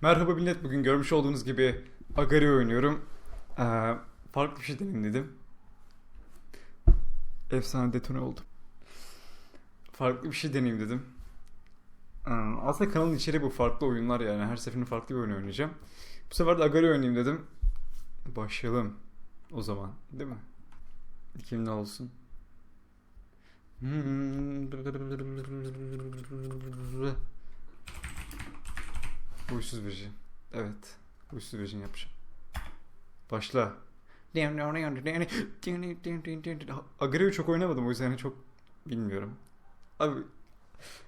Merhaba millet. Bugün görmüş olduğunuz gibi Agari oynuyorum. Ee, farklı bir şey deneyim. Efsane detone oldum. Farklı bir şey deneyim dedim. Ee, aslında kanalın içeriği bu farklı oyunlar yani. Her seferinde farklı bir oyun oynayacağım. Bu sefer de Agari oynayayım dedim. Başlayalım o zaman. Değil mi? Kimde olsun? Huysuz virjin. Evet. Huysuz virjin yapacağım. Başla. Agrio'yu çok oynamadım o yüzden hani çok bilmiyorum. Abi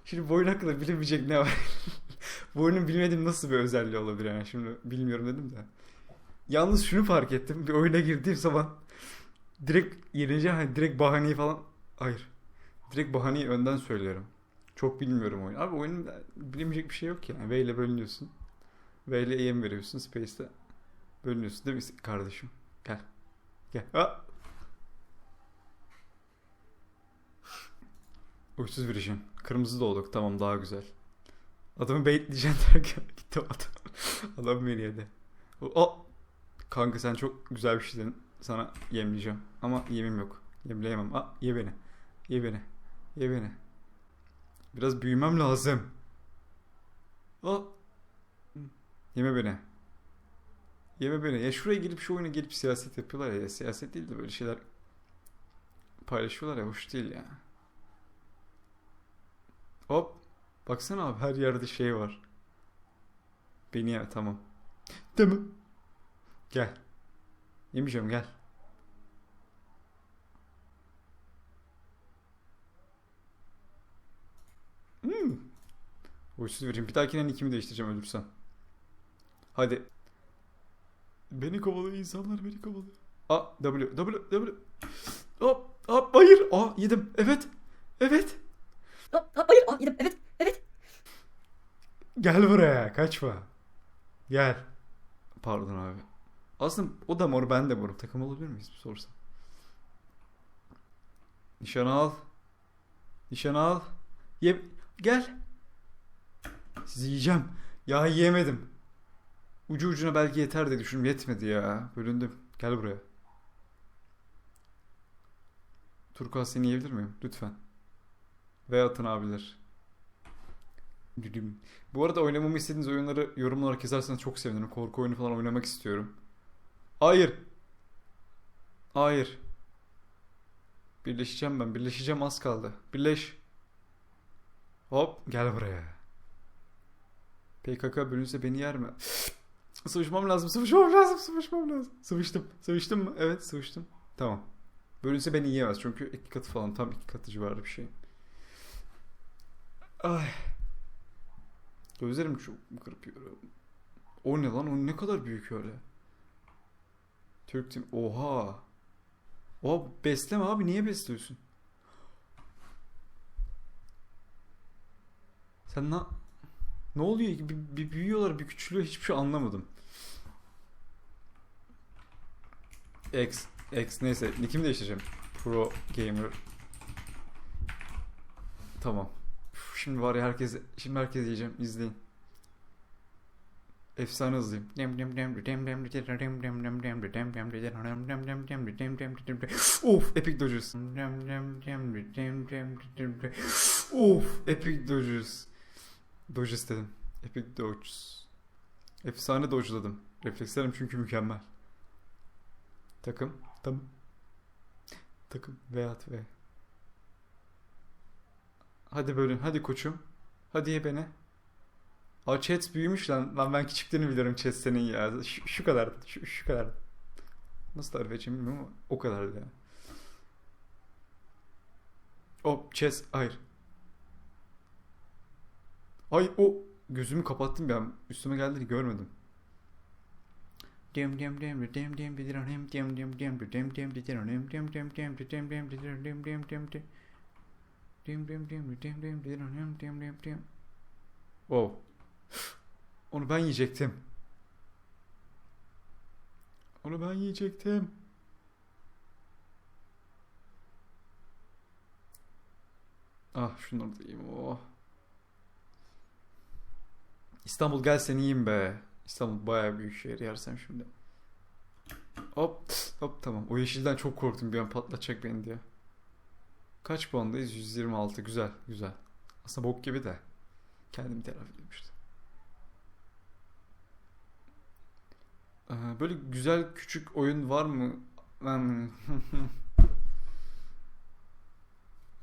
şimdi bu oyun hakkında bilemeyecek ne var? bu oyunun bilmediğim nasıl bir özelliği olabilir yani şimdi bilmiyorum dedim de. Yalnız şunu fark ettim. Bir oyuna girdiğim zaman direkt yeneceğim hani direkt bahaneyi falan hayır. Direkt bahaneyi önden söylüyorum. Çok bilmiyorum oyunu. Abi oyunun bilemeyecek bir şey yok yani. V ile bölünüyorsun. V ile EM veriyorsun. Space'de bölünüyorsun değil mi kardeşim? Gel. Gel. Aa! Uysuz bir işim. Kırmızı da olduk. Tamam daha güzel. Adamı baitleyeceğim derken gitti adam. Adam beni yedi. O Kanka sen çok güzel bir şey dedin. Sana yemleyeceğim. Ama yemim yok. Yemleyemem. Aa, ye beni. Ye beni. Ye beni. Biraz büyümem lazım. Aa. Yeme beni. Yeme beni. Ya şuraya gelip şu oyuna gelip siyaset yapıyorlar ya. Siyaset değil de böyle şeyler paylaşıyorlar ya. Hoş değil ya. Hop. Baksana abi her yerde şey var. Beni ya tamam. Değil mi? Gel. Yemeyeceğim gel. Hmm. Huysuz vereyim. Bir dahakine nickimi değiştireceğim ölürsem. Hadi. Beni kovalıyor insanlar beni kovalıyor. A W W W. Hop hop hayır. Aa yedim. Evet. Evet. Hop, hop, hayır. Aa, yedim. Evet. Evet. Gel buraya. Kaçma. Gel. Pardon abi. Aslında o da mor ben de morum. Takım olabilir miyiz? Bir sorsam. Nişan al. Nişan al. Ye gel. Sizi yiyeceğim. Ya yiyemedim. Ucu ucuna belki yeter diye düşündüm. Yetmedi ya. Bölündüm. Gel buraya. Turkuaz seni yiyebilir miyim? Lütfen. Ve atın abiler. Bu arada oynamamı istediğiniz oyunları yorum olarak yazarsanız çok sevinirim. Korku oyunu falan oynamak istiyorum. Hayır. Hayır. Birleşeceğim ben. Birleşeceğim az kaldı. Birleş. Hop gel buraya. PKK bölünse beni yer mi? Sıvışmam lazım, sıvışmam lazım, sıvışmam lazım. Sıvıştım. Sıvıştım mı? Evet sıvıştım. Tamam. Bölünse beni yiyemez çünkü iki katı falan tam iki katı civarı bir şey. Ay. Gözlerim çok kırpıyor. O ne lan? O ne kadar büyük öyle. Türk Team. Oha. Oha besleme abi. Niye besliyorsun? Sen na... Ne oluyor? Bir, bir büyüyorlar, bir küçülüyor. Hiçbir şey anlamadım. X. X neyse. Nickimi değiştireceğim. Pro Gamer. Tamam. Şimdi var ya herkes, şimdi herkes yiyeceğim. İzleyin. Efsane hızlıyım. Of Epic Dodgers. Of Epic Dodgers. Dodgers dedim. Epic Dodgers. Efsane dodge'ladım. Reflekslerim çünkü mükemmel. Takım. Tam. Takım. V at V. Hadi bölün. Hadi koçum. Hadi ye beni. Aa chat büyümüş lan. Lan ben küçüklüğünü biliyorum chat senin ya. Şu, şu kadar. Şu, şu kadar. Nasıl tarif edeceğim bilmiyorum ama o kadardı ya. O chat. Hayır. Ay o gözümü kapattım ya. Üstüme geldiğini görmedim. Wow. Onu ben yiyecektim. Onu ben yiyecektim. Ah şunları da yiyeyim. Oh. İstanbul gel seni yiyeyim be. İstanbul bayağı büyük şehir yersem şimdi. Hop hop tamam. O yeşilden çok korktum bir an patlatacak beni diye. Kaç puandayız? 126. Güzel güzel. Aslında bok gibi de. Kendimi telafi. Ee, Böyle güzel küçük oyun var mı?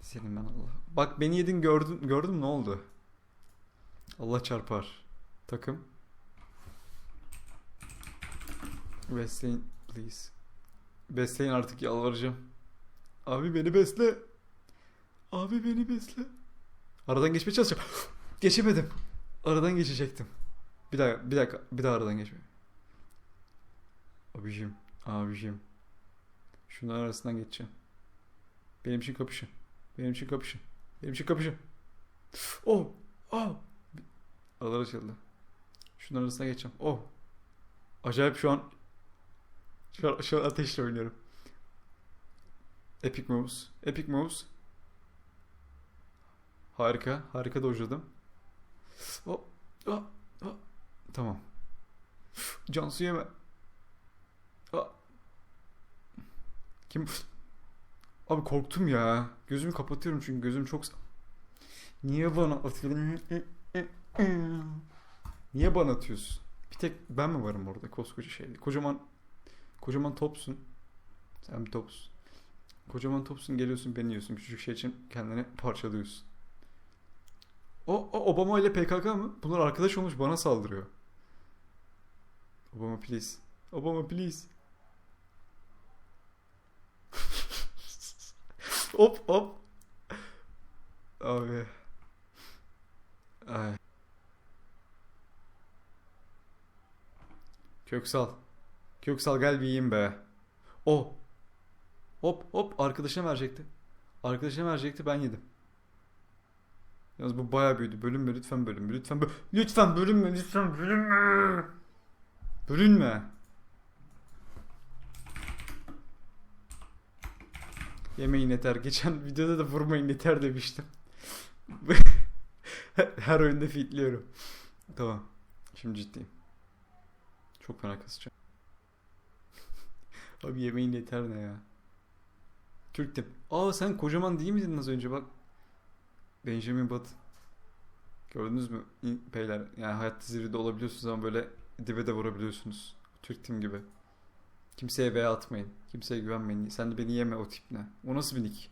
Senin ben Allah. Bak beni yedin gördün gördüm ne oldu? Allah çarpar. Takım. Besleyin please. Besleyin artık yalvaracağım. Abi beni besle. Abi beni besle. Aradan geçmeye çalışacağım. Geçemedim. Aradan geçecektim. Bir dakika, bir dakika, bir daha aradan geçme. Abicim, abicim. Şunların arasından geçeceğim. Benim için kapışın. Benim için kapışın. Benim için kapışın. Oh, oh. Aralar açıldı. Şunların arasına geçeceğim. Oh. Acayip şu an şu an, ateşle oynuyorum. Epic moves. Epic moves. Harika. Harika dojladım. Oh, oh, oh. Tamam. Cansu yeme. Ah. Kim? Abi korktum ya. Gözümü kapatıyorum çünkü gözüm çok... Niye bana atıyorsun? Niye bana atıyorsun? Bir tek ben mi varım orada koskoca şeyde? Kocaman kocaman topsun. Sen bir topsun. Kocaman topsun geliyorsun beni yiyorsun. Küçücük şey için kendini parçalıyorsun. O, o Obama ile PKK mı? Bunlar arkadaş olmuş bana saldırıyor. Obama please. Obama please. hop hop. Abi. Ay. Köksal. Köksal gel bir yiyeyim be. O. Hop hop arkadaşına verecekti. Arkadaşına verecekti ben yedim. Yalnız bu bayağı büyüdü. Bölünme lütfen bölünme. Lütfen bö lütfen bölünme. Lütfen bölünme. Bölünme. Yemeyin yeter. Geçen videoda da vurmayın yeter demiştim. Her oyunda fitliyorum. Tamam. Şimdi ciddiyim. Çok fena kasacağım. Abi yemeğin yeter ne ya. Türk'tüm. Aa sen kocaman değil miydin az önce bak. Benjamin Button. Gördünüz mü beyler? Yani hayatta zirvede olabiliyorsunuz ama böyle dibe de vurabiliyorsunuz. Türk tim gibi. Kimseye veya atmayın. Kimseye güvenmeyin. Sen de beni yeme o tip ne? O nasıl bir nick?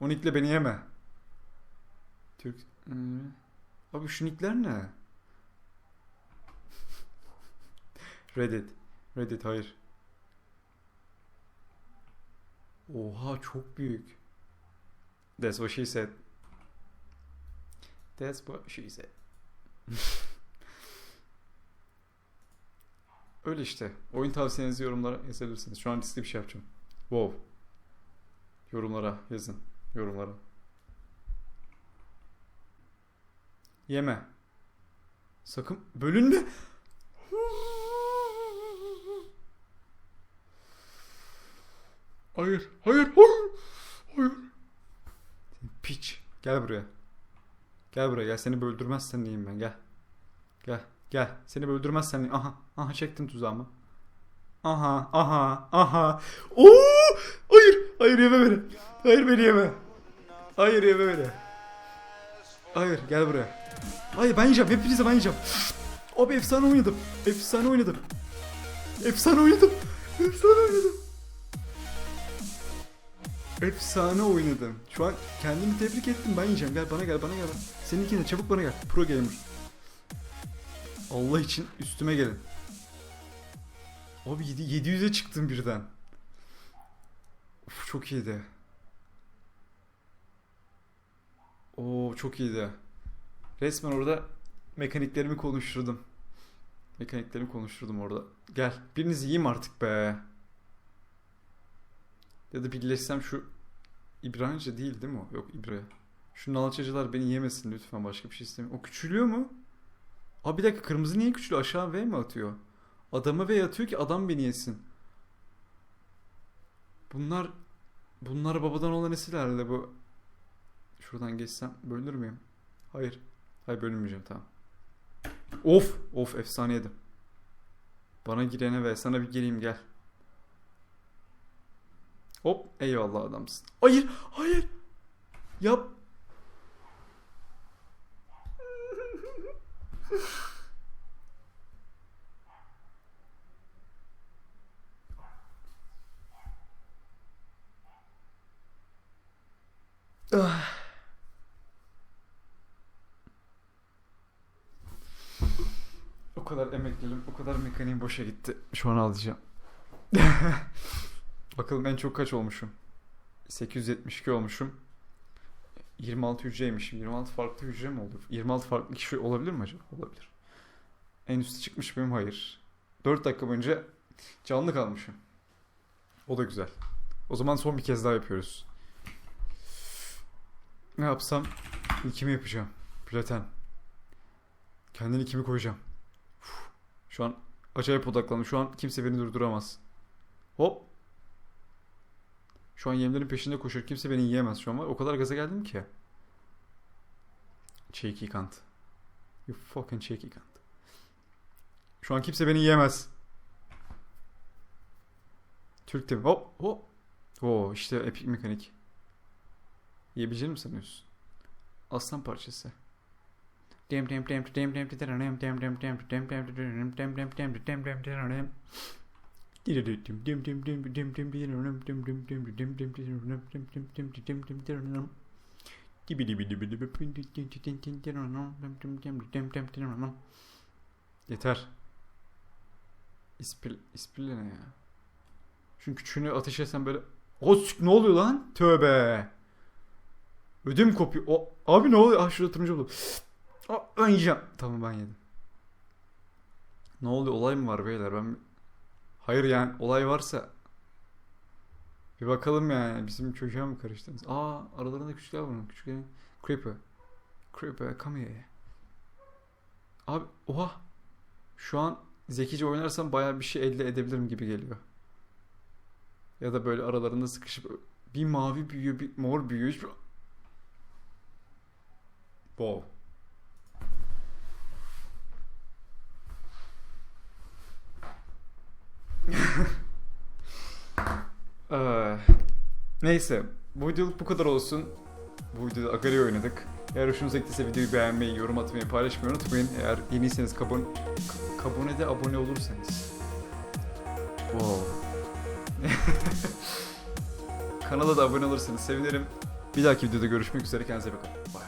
O nickle beni yeme. Türk... Hmm. Abi şu nickler ne? Reddit. Reddit hayır. Oha çok büyük. That's what she said. That's what she said. Öyle işte. Oyun tavsiyenizi yorumlara yazabilirsiniz. Şu an riskli bir şey yapacağım. Wow. Yorumlara yazın. Yorumlara. Yeme. Sakın bölünme. Hayır, hayır, hayır, hayır. Piç. Gel buraya. Gel buraya gel. Seni böldürmezsen neyim ben gel. Gel, gel. Seni böldürmezsen neyim? Aha, aha çektin tuzağımı. Aha, aha, aha. Oo! Hayır, hayır yeme beni. Hayır beni yeme. Hayır yeme beni. Hayır gel buraya. Hayır ben yiyeceğim. Hepinize ben yiyeceğim. Abi efsane oynadım. Efsane oynadım. Efsane oynadım. Efsane oynadım. Efsane oynadım. Şu an kendimi tebrik ettim. Ben yiyeceğim. Gel bana gel bana gel. Seninkine çabuk bana gel. Pro gamer. Allah için üstüme gelin. Abi yedi- 700'e çıktım birden. Uf, çok iyiydi. Oo çok iyiydi. Resmen orada mekaniklerimi konuşturdum. Mekaniklerimi konuşturdum orada. Gel birinizi yiyeyim artık be. Ya da birleşsem şu İbranice değil değil mi o? Yok İbre. Şu nalçacılar beni yemesin lütfen başka bir şey istemiyorum. O küçülüyor mu? Abi bir dakika kırmızı niye küçülüyor? Aşağı V mi atıyor? Adama V atıyor ki adam beni yesin. Bunlar bunlar babadan olan nesil herhalde bu. Şuradan geçsem bölünür müyüm? Hayır. Hayır bölünmeyeceğim tamam. Of of efsaneydi. Bana girene ve sana bir gireyim gel. Hop eyvallah adamsın. Hayır hayır. Yap. O kadar emekledim, o kadar mekaniğim boşa gitti. Şu an alacağım. Bakalım en çok kaç olmuşum? 872 olmuşum. 26 hücreymişim. 26 farklı hücre mi olur? 26 farklı kişi olabilir mi acaba? Olabilir. En üstte çıkmış mıyım? Hayır. 4 dakika boyunca canlı kalmışım. O da güzel. O zaman son bir kez daha yapıyoruz. Ne yapsam? Nikimi yapacağım. Platen. Kendini kimi koyacağım. Şu an acayip odaklandım. Şu an kimse beni durduramaz. Hop. Şu an yemlerin peşinde koşuyor. Kimse beni yiyemez şu an. O kadar gaza geldim ki. Cheeky cunt. You fucking cheeky cunt. Şu an kimse beni yiyemez. Türk TV. Hop hop. Oo işte epik mekanik. Yiyebilecek mi sanıyorsun? Aslan parçası. Dem dem dem dem dem dem dem dem dem dem dem dem dem dem dem dem dem dem dem Yeter. İspil, ispille ne ya? Çünkü küçüğünü ateş etsen böyle... O sik- ne oluyor lan? Tövbe. Ödüm kopuyor. O, abi ne oluyor? Ah şurada turuncu oldu. Aa, ben. Tamam ben yedim. Ne oluyor? Olay mı var beyler? Ben Hayır yani olay varsa bir bakalım yani bizim çocuğa mı karıştınız? Aa aralarında küçükler var mı? Küçüklerin Creeper. Creeper come here. Abi oha. Şu an zekice oynarsam bayağı bir şey elde edebilirim gibi geliyor. Ya da böyle aralarında sıkışıp bir mavi büyüyor, bir mor büyüyor. Wow. Ee, neyse. Bu videoluk bu kadar olsun. Bu videoda Agari oynadık. Eğer hoşunuza gittiyse videoyu beğenmeyi, yorum atmayı, paylaşmayı unutmayın. Eğer yeniyseniz kabon, k- kabone de abone olursanız. Wow. Kanala da abone olursanız sevinirim. Bir dahaki videoda görüşmek üzere. Kendinize bakın. Bye.